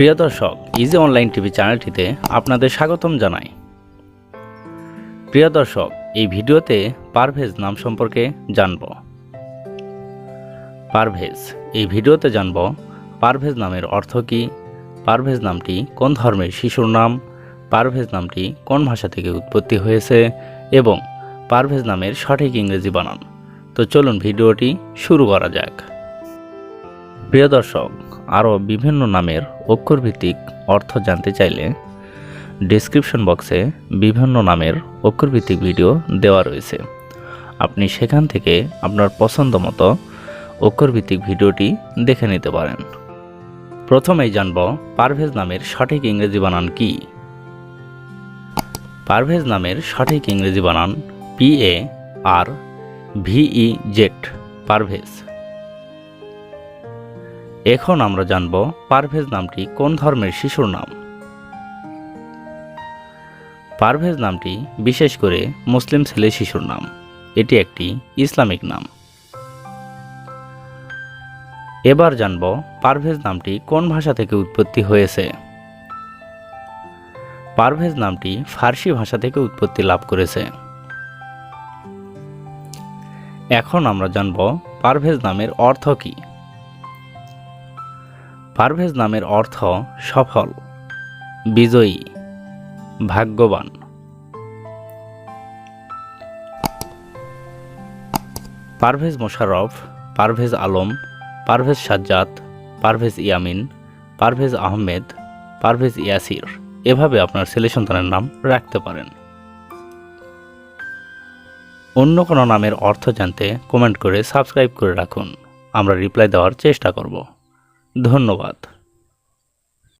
প্রিয় দর্শক easy online TV চ্যানেলটিতে আপনাদের স্বাগতম জানাই। প্রিয় দর্শক, এই ভিডিওতে পারভেজ নাম সম্পর্কে জানব। পারভেজ এই ভিডিওতে জানব পারভেজ নামের অর্থ কী পারভেজ নামটি কোন ধর্মের শিশুর নাম পারভেজ নামটি কোন ভাষা থেকে উৎপত্তি হয়েছে, এবং পারভেজ নামের সঠিক ইংরেজি বানান। তো চলুন ভিডিওটি শুরু করা যাক। প্রিয় দর্শক আরও বিভিন্ন নামের অক্ষরভিত্তিক অর্থ জানতে চাইলে ডেসক্রিপশন বক্সে বিভিন্ন নামের অক্ষরভিত্তিক ভিডিও দেওয়া রয়েছে। আপনি সেখান থেকে আপনার পছন্দ মতো অক্ষরভিত্তিক ভিডিওটি দেখে নিতে পারেন। প্রথমেই জানব পারভেজ নামের সঠিক ইংরেজি বানান কি? পারভেজ নামের সঠিক ইংরেজি বানান P A R V Z Parvez. এখন আমরা জানব পারভেজ নামটি কোন ধর্মের শিশুর নাম। পারভেজ নামটি বিশেষ করে মুসলিম ছেলে শিশুর নাম। এটি একটি ইসলামিক নাম। এবার জানব পারভেজ নামটি কোন ভাষা থেকে উৎপত্তি হয়েছে। পারভেজ নামটি ফার্সি ভাষা থেকে উৎপত্তি লাভ করেছে। এখন আমরা জানব পারভেজ নামের অর্থ কী। পারভেজ নামের অর্থ সফল, বিজয়ী, ভাগ্যবান। পারভেজ মোশাররফ, পারভেজ আলম, পারভেজ সাজ্জাদ, পারভেজ ইয়ামিন, পারভেজ আহমেদ, পারভেজ ইয়াসির। এভাবে আপনার ছেলে সন্তানের নাম রাখতে পারেন। অন্য কোনো নামের অর্থ জানতে কমেন্ট করে সাবস্ক্রাইব করে রাখুন। আমরা রিপ্লাই দেওয়ার চেষ্টা করব। ধন্যবাদ।